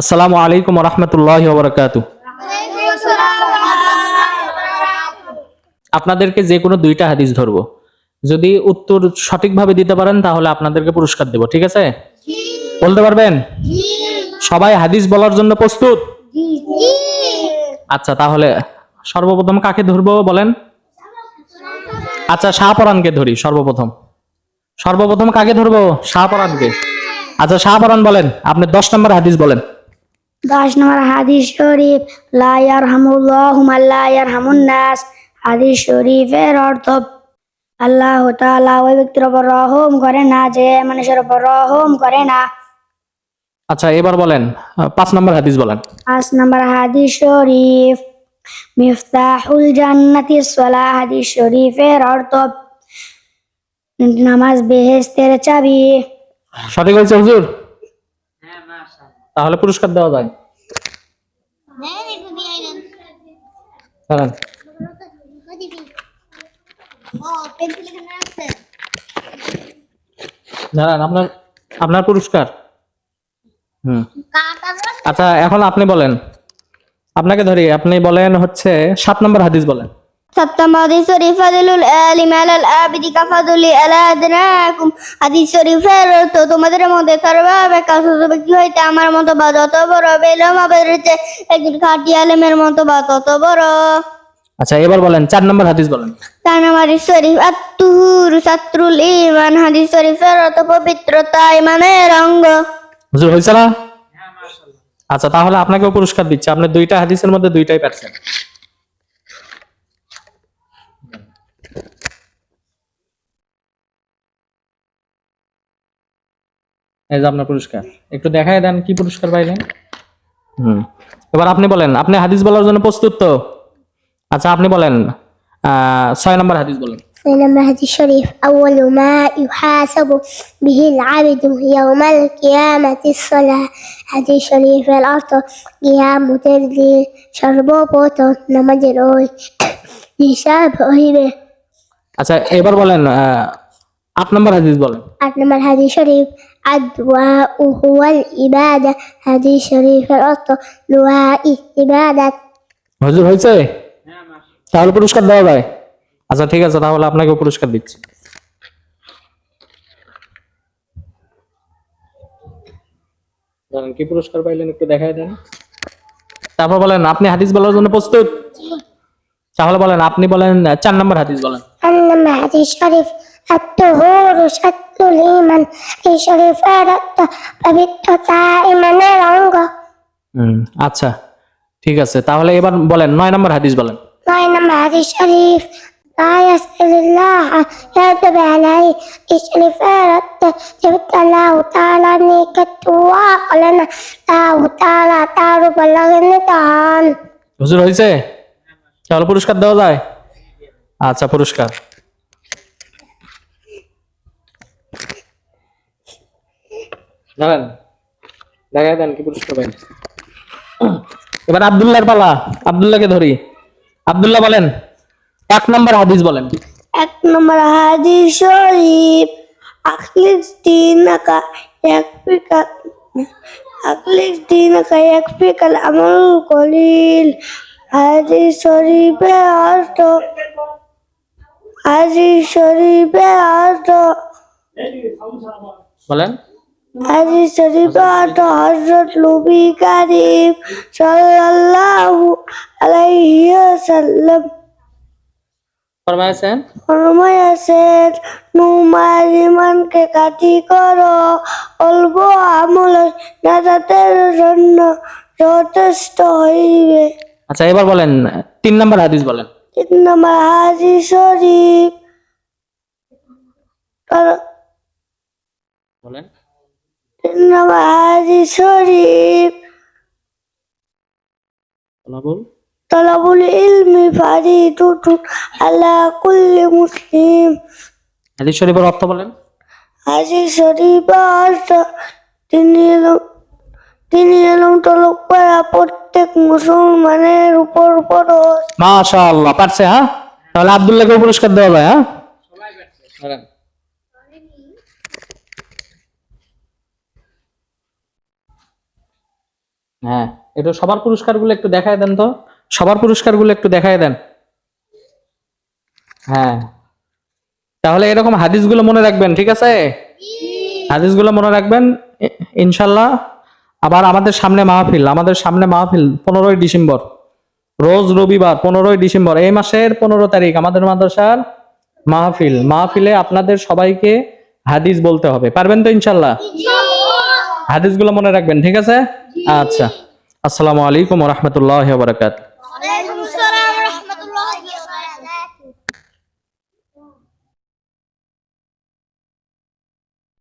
আসসালামু আলাইকুম রহমতুল্লাহ আপনাদেরকে যে কোনো দুইটা হাদিস ধরবো। যদি উত্তর সঠিকভাবে দিতে পারেন, তাহলে আপনাদেরকে পুরস্কার দেব, ঠিক আছে? বলতে পারবেন? সবাই হাদিস বলার জন্য প্রস্তুত? আচ্ছা তাহলে সর্বপ্রথম কাকে ধরবো বলেন? আচ্ছা শাহপরানকে ধরি, সর্বপ্রথম। সর্বপ্রথম কাকে ধরবো? শাহপরানকে। আচ্ছা শাহপরান বলেন, আপনি দশ নম্বর হাদিস বলেন। দশ নম্বর হাদিস শরীফ লা ইয়ারহামুল্লাহু মান লা ইয়ারহামুন নাস হাদিস শরীফের অর্থ আল্লাহ তাআলা ওই ব্যক্তির উপর রহম করে না যে মানুষের উপর রহম করে না। আচ্ছা এবার বলেন পাঁচ নম্বর হাদিস বলেন। পাঁচ নম্বর হাদিস শরীফ মিফতাহুল জান্নাতি সলা হাদিস শরীফের অর্থ নামাজ বেহেস্তের চাবি। সঠিক হয়েছে হুজুর? তাহলে পুরস্কার দেওয়া যায়। দাঁড়ান। দাঁড়ান, আপনার আপনার পুরস্কার। আচ্ছা এখন আপনি বলেন। আপনাকে ধরি, আপনি বলেন হচ্ছে, সাত নম্বর হাদিস বলেন। সপ্তম হাদিস শরীফ ফাদলুল আলিম আলাল আবিদি কাফাদুলি আলা আদনাকুম হাদিস শরীফের অর্থ তোমাদের মধ্যে সর্বাপেক্ষা সুস্থ ব্যক্তি হইতে আমার মতো বা যত বড় বেলম বেড়েছে একজন খাটি আলেমের মতো বা তত বড় আচ্ছা এবার বলেন চার নম্বর হাদিস বলেন। তার নাম হাদিস শরীফ আত্তুহুর সাত্রুল ইমান হাদিস শরীফের অর্থ পবিত্রতা ইমানের অঙ্গ। হুজুর হয়েছে না? আচ্ছা তাহলে আপনাকেও পুরস্কার দিচ্ছে। আপনি দুইটা হাদিসের মধ্যে দুইটাই পারছেন এই যে আপনার পুরস্কার একটু দেখায় দেন কি পুরস্কার পাইলেন হুম এবার আপনি বলেন আপনি হাদিস বলার জন্য প্রস্তুত তো আচ্ছা আপনি বলেন আহ, ছয় নম্বর হাদিস বলেন سلم هدي الشريف أول ما يحاسب به العبد يوم القيامة الصلاة هدي الشريف الأرض قيام تردي شرب بوتو نمجروي হিসাব হইবে আচ্ছা এবার বলেন আহ, আট নম্বর হাদিস বলেন আট নম্বর হাদি শরীফ الدعاء هو الإبادة هذه الشريف الأرض دعاء إبادة হুজুর হয়েছে তাহলে পুরস্কার দেওয়া যায় আচ্ছা ঠিক আছে তাহলে আপনাকে পুরস্কার দিচ্ছি জানেন কি পুরস্কার পাইলেন একটু দেখাই দেন তারপর বলেন আপনি হাদিস বলার জন্য প্রস্তুত তাহলে বলেন আপনি বলেন আহ, চার নম্বর হাদিস বলেন أنما هذه الشريف الطهور شط الإيمان ঈশ্বরের পবিত্রতা ইমানের অঙ্গ আচ্ছা ঠিক আছে তাহলে এবার বলেন নয় নম্বর হাদিস বলেন। নয় নম্বর হাদিস শরীফ পুরস্কার দেওয়া যায়? আচ্ছা পুরস্কার। জানেন দেখাই দেন কি পুরস্কার পাইন এবার আব্দুল্লাহর পালা। আব্দুল্লাহকে ধরি। আব্দুল্লাহ বলেন এক নম্বর হাদিস বলেন। এক নম্বর হাদিস শরীফ আখলিস দিনকা yakfika আখলিস দিনকা yakfika আমল কলিল। হাদিস শরীফে অর্থ হাদিস শরীফে অর্থ বলেন। হাদিস শরীফে অর্থ হযরত নবী করিম সাল্লাল্লাহু আলাইহি ওয়াসাল্লাম তোমার ইমানকে কাটি করো অল্প আমল নাজাতের জন্য যথেষ্ট হইবে। আচ্ছা এবার বলেন তিন নম্বর হাদিস বলেন। তিন নম্বর হাজি শরীফ। বলেন। নম্বর শরীফ। তলাবুল? ইলমি ফারিদুতুন আলা কুল্লি মুসলিম। হাদিস শরীফের অর্থ বলেন? হাজি শরীফ অর্থ তিনি তিনি এলম তলব করা প্রত্যেক মুসলমানের উপর ফরজ। মাশাআল্লাহ পারছে হ্যাঁ? তাহলে আব্দুল্লাহকে পুরস্কার দেওয়া যায় হ্যাঁ? হ্যাঁ একটু সবার পুরস্কারগুলো একটু দেখায় দেন তো। সবার পুরস্কারগুলো একটু দেখায় দেন। হ্যাঁ। তাহলে এরকম হাদিসগুলো মনে রাখবেন, ঠিক আছে? হাদিসগুলো মনে রাখবেন ইনশাল্লাহ। আবার আমাদের সামনে মাহফিল, আমাদের সামনে মাহফিল পনেরোই ডিসেম্বর। রোজ রবিবার, পনেরোই ডিসেম্বর। এই মাসের পনেরো তারিখ আমাদের মাদ্রাসার মাহফিল। মাহফিলে আপনাদের সবাইকে হাদিস বলতে হবে। পারবেন তো ইনশাল্লাহ? হাদিসগুলো মনে রাখবেন ঠিক আছে? আচ্ছা আসসালামু আলাইকুম রহমতুল্লাহ বারাকাত